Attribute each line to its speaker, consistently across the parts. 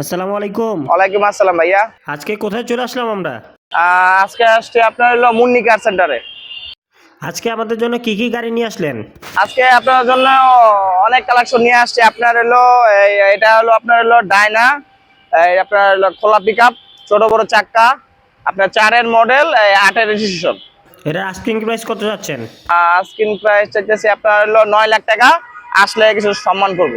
Speaker 1: আসসালামু আলাইকুম।
Speaker 2: ওয়ালাইকুম আসসালাম ভাইয়া।
Speaker 1: আজকে কোথায় চলে আসলাম আমরা?
Speaker 2: আজকে আসছে আপনার হলো মুন্নি কার সেন্টারে
Speaker 1: আজকে আমাদের জন্য কি কি গাড়ি নিয়ে আসলেন?
Speaker 2: আজকে আপনার জন্য অনেক কালেকশন নিয়ে আসছে। আপনার হলো এটা হলো আপনার হলো ডায়না এই আপনার হলো খোলা পিক ছোট বড় চাক্কা আপনার চারের মডেল আটের রেজিস্ট্রেশন
Speaker 1: এটা আস্কিং প্রাইস কত যাচ্ছেন?
Speaker 2: স্ক্রিন প্রাইস চাইতেছি আপনার হলো নয় লাখ টাকা। আসলে কিছু সম্মান করব।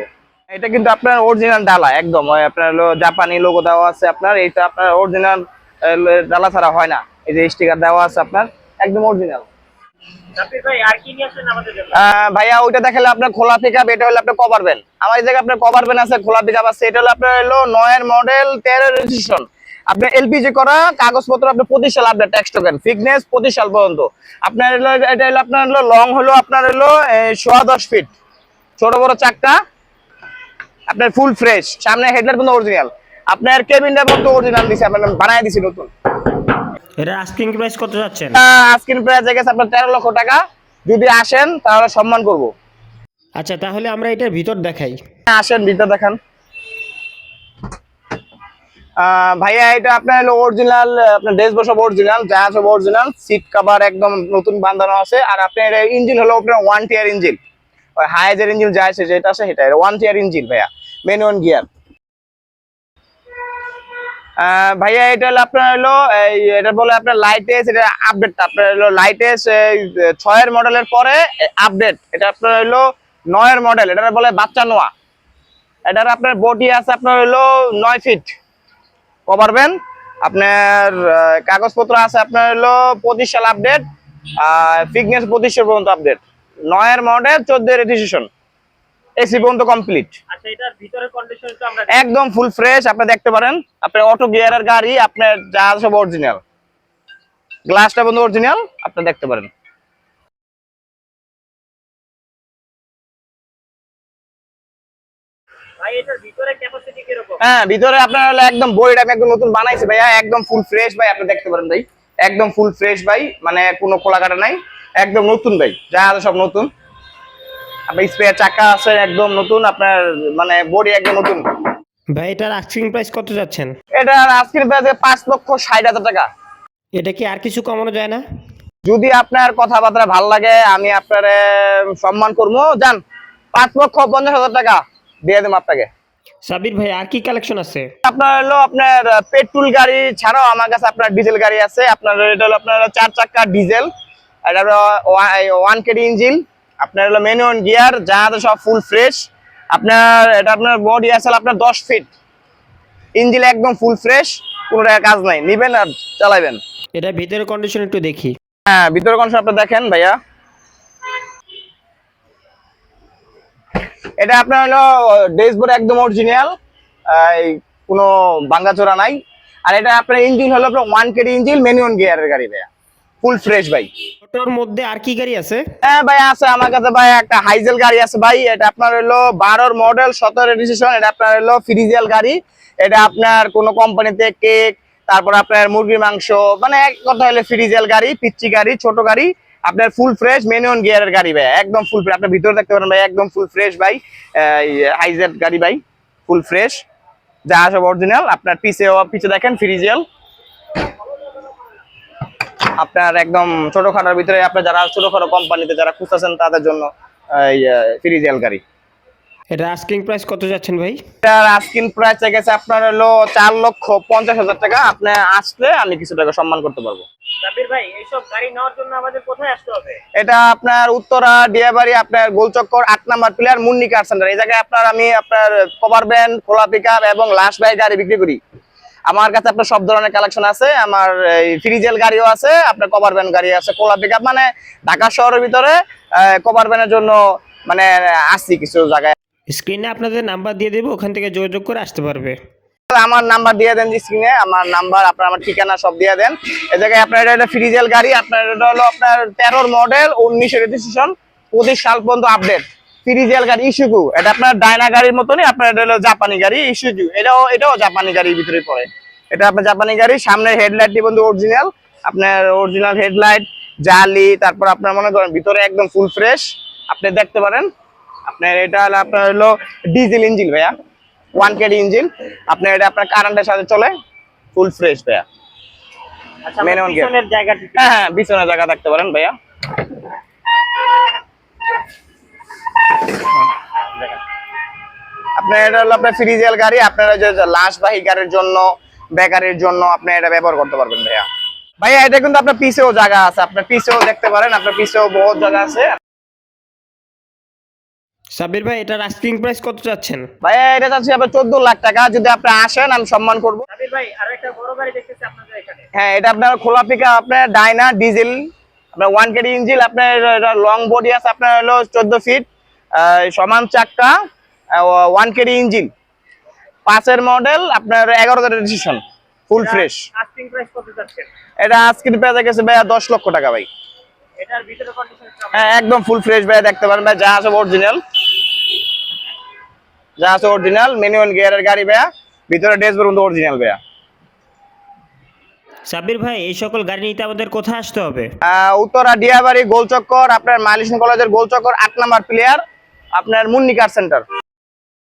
Speaker 2: এটা কিন্তু আপনার অরিজিনাল ডালা একদম। আপনার হলো জাপানি লোগো দেওয়া আছে আপনার এইটা আপনার অরিজিনাল ডালা ছাড়া হয় না। এই যে স্টিকার দেওয়া আছে আপনার একদম অরিজিনাল ভাইয়া ওইটা দেখালে আপনার খোলা পিক এটা হলো আপনার কভার ভ্যান আমার এই জায়গায় আপনার কভার ভ্যান আছে খোলা পিক আছে এটা হলো আপনার হলো নয়ের মডেল তেরো রেজিস্ট্রেশন আপনার এলপিজি করা কাগজপত্র আপনার পঁচিশ সাল আপনার ট্যাক্স টোকেন ফিটনেস পঁচিশ সাল পর্যন্ত। আপনার হলো এটা হলো আপনার হলো লং হলো আপনার হলো সোয়া দশ ফিট ছোট বড় চাকটা আপনার ফুল ফ্রেশ সামনে হেডলাইট কিন্তু অরিজিনাল আপনার কেবিনটা কিন্তু অরিজিনাল দিছে আপনার বানায় দিছি নতুন।
Speaker 1: এটা আস্কিং প্রাইস কত যাচ্ছেন?
Speaker 2: স্ক্রিন প্রাইস গেছে আপনার তেরো লক্ষ টাকা। যদি আসেন তাহলে সম্মান করব।
Speaker 1: আচ্ছা তাহলে আমরা এটার ভিতর দেখাই।
Speaker 2: আসেন ভিতর দেখান। ভাইয়া এটা আপনার হলো অরিজিনাল আপনার ড্রেস সব অরিজিনাল যা সব অরিজিনাল সিট কভার একদম নতুন বাঁধানো আছে। আর আপনার ইঞ্জিন হলো আপনার ওয়ান টিয়ার ইঞ্জিন ওই হাইজের ইঞ্জিন যা আছে, যেটা আছে সেটা ওয়ান টিয়ার ইঞ্জিন ভাইয়া ম্যানুয়াল গিয়ার ভাইয়া, এটা হলো আপনার হলো এটা বলে আপনার লাইটেস এটা আপডেট আপনার হলো লাইটেস ছয়ের মডেলের পরে আপডেট এটা আপনার হলো নয়ের মডেল এটা বলে বাচ্চা নোয়া। এটার আপনার বডি আছে আপনার হলো নয় ফিট কভার আপনার কাগজপত্র আছে আপনার হলো পঁচিশ সাল আপডেট ফিটনেস পঁচিশ পর্যন্ত আপডেট নয়ের মডেল চোদ্দ রেজিস্ট্রেশন এসি পর্যন্ত কমপ্লিট
Speaker 1: আচ্ছা
Speaker 2: একদম ফুল ফ্রেশ আপনি দেখতে পারেন। আপনার অটো গিয়ারের গাড়ি আপনার যা সব অরিজিনাল গ্লাসটা বন্ধু অরিজিনাল আপনি দেখতে পারেন।
Speaker 1: ভাই এটার ভিতরে ক্যাপাসিটি কীরকম?
Speaker 2: হ্যাঁ ভিতরে আপনার একদম বডিটা আমি একদম নতুন বানাইছি ভাইয়া একদম ফুল ফ্রেশ ভাই আপনি দেখতে পারেন ভাই। একদম ফুল ফ্রেশ ভাই মানে কোনো খোলা কাটা নাই। একদম নতুন ভাই যা আছে সব নতুন। আপনার স্পেয়ার চাকা আছে একদম নতুন আপনার মানে বডি একদম নতুন।
Speaker 1: ভাই এটার আস্কিং প্রাইস কত যাচ্ছেন?
Speaker 2: এটা আজকের প্রাইসে পাঁচ লক্ষ ষাট হাজার টাকা।
Speaker 1: এটা কি আর কিছু কমানো যায় না?
Speaker 2: যদি আপনার কথাবার্তা ভালো লাগে আমি আপনার সম্মান করব। যান পাঁচ লক্ষ পঞ্চাশ হাজার টাকা দিয়ে দেবো আপনাকে।
Speaker 1: সাবির ভাই আর কি কালেকশন আছে?
Speaker 2: আপনার হলো আপনার পেট্রোল গাড়ি ছাড়াও আমার কাছে আপনার ডিজেল গাড়ি আছে। আপনার এটা হলো আপনার চার চাকা ডিজেল এটা হলো ওয়ান কেডি ইঞ্জিন আপনার হলো ম্যানুয়াল গিয়ার যা আছে সব ফুল ফ্রেশ আপনার এটা আপনার বডি আছে আপনার দশ ফিট ইঞ্জিন একদম ফুল ফ্রেশ কোনো টাকা কাজ নাই। নিবেন আর চালাবেন।
Speaker 1: এটা ভিতরের কন্ডিশন একটু দেখি।
Speaker 2: হ্যাঁ ভিতরে কোন আপনি দেখেন ভাইয়া। এটা আপনার হলো ডেসবোর্ড একদম অরিজিনাল কোনো ভাঙ্গাচোরা নাই। আর এটা আপনার ইঞ্জিন হলো আপনার ওয়ান কেডি ইঞ্জিন ম্যানুয়াল গিয়ারের গাড়ি ভাইয়া। ফুল ফ্রেশ ভাই।
Speaker 1: অটোর মধ্যে আর কি গাড়ি আছে?
Speaker 2: হ্যাঁ ভাই আছে আমার কাছে ভাই একটা হাইজেল গাড়ি আছে ভাই। এটা আপনার হলো বারোর মডেল সতেরো রেজিস্ট্রেশন এটা আপনার হলো ফ্রিজিয়াল গাড়ি। এটা আপনার কোনো কোম্পানিতে কেক তারপর আপনার মুরগির মাংস মানে এক কথা হলো ফ্রিজিয়াল গাড়ি পিচ্চি গাড়ি ছোট গাড়ি আপনার ফুল ফ্রেশ মেনুয়ান গিয়ারের গাড়ি ভাই একদম ফুল ফ্রেশ আপনার ভিতরে দেখতে পারেন ভাই একদম ফুল ফ্রেশ ভাই। হাইজেল গাড়ি ভাই ফুল ফ্রেশ যা সব অরিজিনাল আপনার পিছে পিছে দেখেন ফ্রিজিয়াল। আপনার একদম ছোটখাটোর ভিতরে আপনার যারা ছোটখাটো কোম্পানিতে যারা খুঁজতেছেন তাদের জন্য এই ফ্রিজিয়াল গাড়ি।
Speaker 1: এটা আস্কিং প্রাইস কত যাচ্ছেন ভাই?
Speaker 2: এটার আস্কিন প্রাইস গেছে আপনার হলো চার লক্ষ পঞ্চাশ হাজার টাকা। আপনি আসলে আমি কিছু টাকা সম্মান করতে পারব।
Speaker 1: সাবির ভাই এইসব গাড়ি নেওয়ার জন্য আমাদের কোথায় আসতে হবে?
Speaker 2: এটা আপনার উত্তরা ডিয়াবাড়ি আপনার গোলচক্কর আট number player Munni car centre এই জায়গায় আপনার আমি আপনার কভার ব্যান্ড খোলা পিক এবং লাশ বাই গাড়ি বিক্রি করি। আমার কাছে আপনার সব ধরনের কালেকশন আছে আমার এই ফ্রিজেল গাড়িও আছে আপনার কভার ভ্যান গাড়ি আছে কোলা পিক মানে ঢাকা শহরের ভিতরে কভার ভ্যানের জন্য মানে আসছি কিছু জায়গায়।
Speaker 1: স্ক্রিনে আপনাদের নাম্বার দিয়ে দেবো ওখান থেকে যোগাযোগ করে আসতে পারবে।
Speaker 2: আমার নাম্বার দিয়ে দেন স্ক্রিনে আমার নাম্বার আপনার আমার ঠিকানা সব দিয়ে দেন। এই জায়গায় আপনার এটা একটা ফ্রিজেল গাড়ি আপনার এটা হলো আপনার তেরোর মডেল উনিশের রেজিস্ট্রেশন পঁচিশ সাল পর্যন্ত আপডেট ফ্রিজেল গাড়ি ইস্যুকু এটা আপনার ডায়না গাড়ির মতনই আপনার এটা হলো জাপানি গাড়ি ইস্যুজু এটাও এটাও জাপানি গাড়ির ভিতরে পড়ে। এটা আপনার জাপানি গাড়ি সামনের হেডলাইটটি বন্ধু অরিজিনাল আপনার অরিজিনাল হেডলাইট জালি তারপর আপনার মনে করেন ভিতরে একদম ফুল ফ্রেশ আপনি দেখতে পারেন আপনার এটা হলো আপনার হলো ডিজেল ইঞ্জিন ভাইয়া। ওয়ান কেডি ইঞ্জিন আপনার এটা আপনার কারেন্টের সাথে চলে ফুল ফ্রেশ ভাইয়া।
Speaker 1: আচ্ছা
Speaker 2: on gear.
Speaker 1: পিছনের
Speaker 2: হ্যাঁ হ্যাঁ বিছানা জায়গা থাকতে পারেন ভাইয়া। আপনার এটা হলো আপনার ফ্রিজেল গাড়ি আপনারা যে লাশবাহী গাড়ির জন্য বেকারির জন্য আপনি এটা ব্যবহার করতে পারবেন ভাইয়া। ভাইয়া এটা কিন্তু আপনার পিছেও জায়গা আছে আপনার পিছেও দেখতে পারেন আপনার পিছেও বহুত জায়গা আছে।
Speaker 1: সাব্বির ভাই এটার আস্কিং প্রাইস কত চাচ্ছেন?
Speaker 2: ভাইয়া এটা চাচ্ছি আপনার চোদ্দ লাখ টাকা যদি আপনি আসেন আমি সম্মান করব।
Speaker 1: সাব্বির ভাই আর একটা বড় গাড়ি দেখতেছি আপনাদের এখানে।
Speaker 2: হ্যাঁ এটা আপনার খোলা পিকা আপনার ডাইনা ডিজেল আপনার ওয়ান কেডি ইঞ্জিন আপনার লং বডি আছে আপনার হলো চোদ্দ ফিট সমান চাক্কা। ওয়ান কেডি ইঞ্জিন পাঁচের মডেল আপনার এগারো রেজিস্ট্রেশন ফুল ফ্রেশ এটা আজকের পেয়ে গেছে ভাইয়া দশ লক্ষ টাকা ভাই।
Speaker 1: এটার ভিতরে কন্ডিশন
Speaker 2: হ্যাঁ একদম ফুল ফ্রেশ ভাইয়া দেখতে পারেন ভাই যা আছে অরিজিনাল যা আছে অরিজিনাল ম্যানুয়াল গিয়ারের গাড়ি ভাইয়া। ভিতরে ড্যাশবোর্ড কিন্তু অরিজিনাল ভাইয়া।
Speaker 1: সাব্বির ভাই এই সকল গাড়ি নিতে আমাদের কোথায় আসতে হবে?
Speaker 2: আহ, উত্তরা ডিয়াবাড়ি গোলচক্কর আপনার মাইলিশন কলেজের গোলচক্কর আট নাম্বার প্লেয়ার আপনার মুন্নি কার সেন্টার